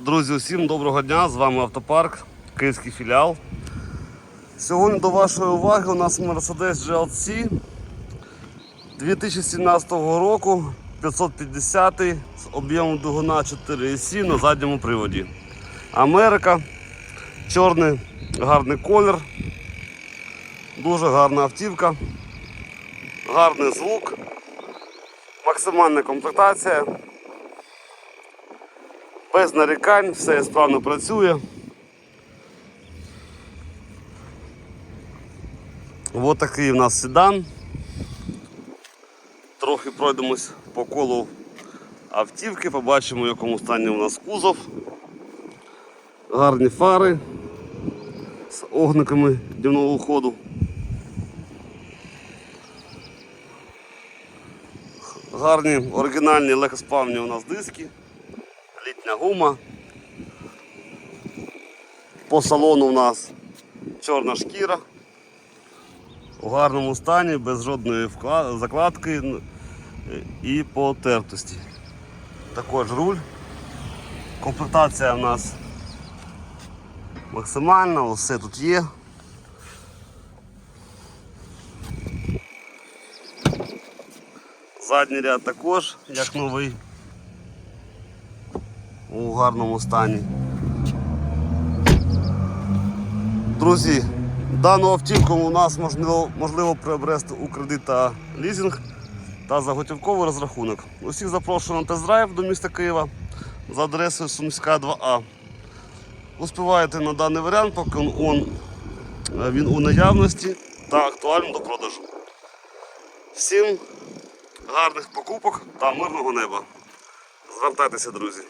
Друзі, усім доброго дня! З вами Автопарк, Київський філіал. Сьогодні до вашої уваги у нас Mercedes GLC 2017 року 550 з об'ємом двигуна 4,7 на задньому приводі. Америка, чорний гарний колір, дуже гарна автівка, гарний звук, максимальна комплектація. Без нарікань, все справно працює. Ось такий у нас седан. Трохи пройдемось по колу автівки, побачимо, в якому стані у нас кузов. Гарні фари з огниками дневного ходу. Гарні оригінальні легкосплавні у нас диски літня гума. По салону у нас чорна шкіра. У гарному стані, без жодної закладки і потертості. Також руль. Комплектація у нас максимальна, все тут є. Задній ряд також, як новий у гарному стані. Друзі, дану автівку у нас можливо, можливо приобрести у кредит та лізинг та за готівковий розрахунок. Усіх запрошую на тест-драйв до міста Києва за адресою Сумська 2А. Успіваєте на даний варіант, поки он, він у наявності та актуальний до продажу. Всім гарних покупок та мирного неба. Звертайтеся, друзі.